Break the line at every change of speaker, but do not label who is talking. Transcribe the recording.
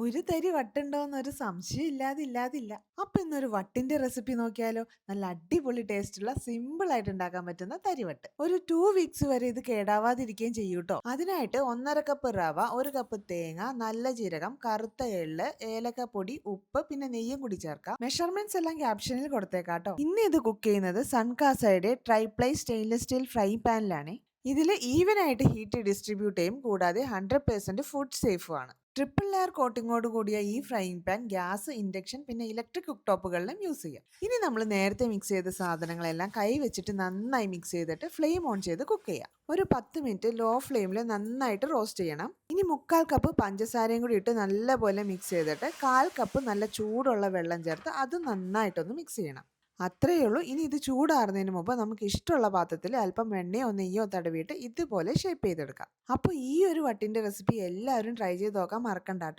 ഒരു തരി വട്ടുണ്ടോന്നൊരു സംശയം ഇല്ലാതെ ഇല്ലാതില്ല. അപ്പൊ ഇന്നൊരു വട്ടിന്റെ റെസിപ്പി നോക്കിയാലോ? നല്ല അടിപൊളി ടേസ്റ്റ് ഉള്ള സിമ്പിൾ ആയിട്ട് ഉണ്ടാക്കാൻ പറ്റുന്ന തരിവട്ട്. ഒരു ടു വീക്സ് വരെ ഇത് കേടാവാതിരിക്കുകയും ചെയ്യൂട്ടോ. അതിനായിട്ട് ഒന്നര കപ്പ് റവ, ഒരു കപ്പ് തേങ്ങ, നല്ല ജീരകം, കറുത്ത എള്ള്, ഏലക്കപ്പൊടി, ഉപ്പ് പിന്നെ നെയ്യും കൂടി ചേർക്കാം. മെഷർമെന്റ്സ് എല്ലാം ക്യാപ്ഷനിൽ കൊടുത്തേക്കാട്ടോ. ഇന്ന് ഇത് കുക്ക് ചെയ്യുന്നത് സൺകാസയുടെ ട്രൈപ്ലൈ സ്റ്റെയിൻലെസ് സ്റ്റീൽ ഫ്രൈ പാനിലാണ്. ഇതിൽ ഈവനായിട്ട് ഹീറ്റ് ഡിസ്ട്രിബ്യൂട്ട് ചെയ്യും കൂടാതെ 100% ഫുഡ് സേഫുമാണ്. ട്രിപ്പിൾ ലെയർ കോട്ടിങ്ങോട് കൂടിയ ഈ ഫ്രൈയിങ് പാൻ ഗ്യാസ്, ഇൻഡക്ഷൻ പിന്നെ ഇലക്ട്രിക് കുക്ക് ടോപ്പുകളിലും യൂസ് ചെയ്യാം. ഇനി നമ്മൾ നേരത്തെ മിക്സ് ചെയ്ത സാധനങ്ങളെല്ലാം കൈ വെച്ചിട്ട് നന്നായി മിക്സ് ചെയ്തിട്ട് ഫ്ലെയിം ഓൺ ചെയ്ത് കുക്ക് ചെയ്യാം. ഒരു 10 മിനിറ്റ് ലോ ഫ്ലെയിമിൽ നന്നായിട്ട് റോസ്റ്റ് ചെയ്യണം. ഇനി മുക്കാൽ കപ്പ് പഞ്ചസാരയും കൂടി ഇട്ട് നല്ലപോലെ മിക്സ് ചെയ്തിട്ട് കാൽ കപ്പ് നല്ല ചൂടുള്ള വെള്ളം ചേർത്ത് അത് നന്നായിട്ടൊന്ന് മിക്സ് ചെയ്യണം. അത്രയേ ഉള്ളൂ. ഇനി ഇത് ചൂടാറുന്നതിന് മുമ്പ് നമുക്ക് ഇഷ്ടമുള്ള പാത്രത്തിൽ അല്പം എണ്ണയോ നെയ്യോ തടവിയിട്ട് ഇതുപോലെ ഷേപ്പ് ചെയ്തെടുക്കാം. അപ്പോൾ ഈ ഒരു വട്ടിന്റെ റെസിപ്പി എല്ലാവരും ട്രൈ ചെയ്ത് നോക്കാൻ മറക്കണ്ട ട്ടോ.